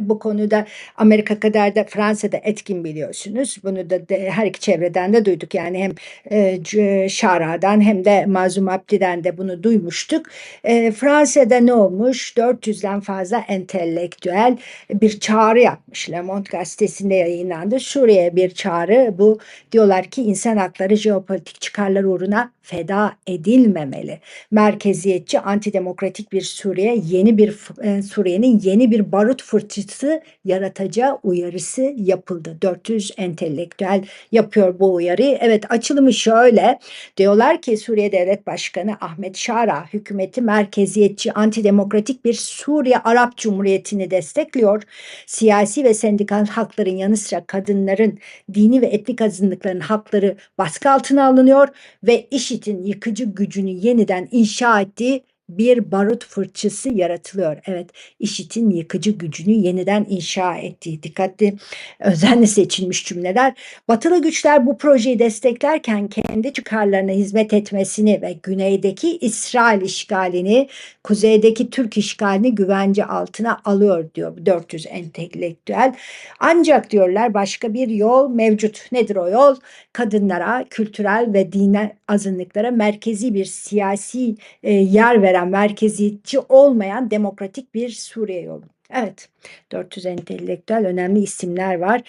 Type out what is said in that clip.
bu konuda Amerika kadar da Fransa'da etkin biliyorsunuz. Bunu da de, her iki çevreden de duyduk. Yani hem e, Şara'dan hem de Mazlum Abdi'den de bunu duymuştuk. E, Fransa'da ne olmuş? 400'den fazla entelektüel bir çağrı yapmış. Le Monde gazetesinde yayınlandı. Suriye'ye bir çağrı. Bu diyorlar ki insan hakları jeopolitik çıkarlar uğruna feda edilmemeli. Merkeziyetçi, antidemokratik bir Suriye, yeni bir e, Suriye'nin yeni bir barut fırtınası yaratacağı uyarısı yapıldı. 400 entelektüel yapıyor bu uyarıyı. Evet açılımı şöyle. Diyorlar ki Suriye Devlet Başkanı Ahmet Şara hükümeti merkeziyetçi, antidemokratik bir Suriye Arap Cumhuriyeti'ni destekliyor. Siyasi ve sendikal hakların yanı sıra kadınların dini ve etnik azınlıkların hakları baskı altına alınıyor ve IŞİD'in yıkıcı gücünü yeniden inşa ettiği bir barut fırçası yaratılıyor. Evet, IŞİD'in yıkıcı gücünü yeniden inşa ettiği dikkatli, özenle seçilmiş cümleler. Batılı güçler bu projeyi desteklerken kendi çıkarlarına hizmet etmesini ve güneydeki İsrail işgalini, kuzeydeki Türk işgalini güvence altına alıyor diyor 400 entelektüel. Ancak diyorlar başka bir yol mevcut. Nedir o yol? Kadınlara, kültürel ve dine azınlıklara merkezi bir siyasi e, yer veren veren, merkeziyetçi olmayan demokratik bir Suriye yolu. Evet, 400 entelektüel önemli isimler var.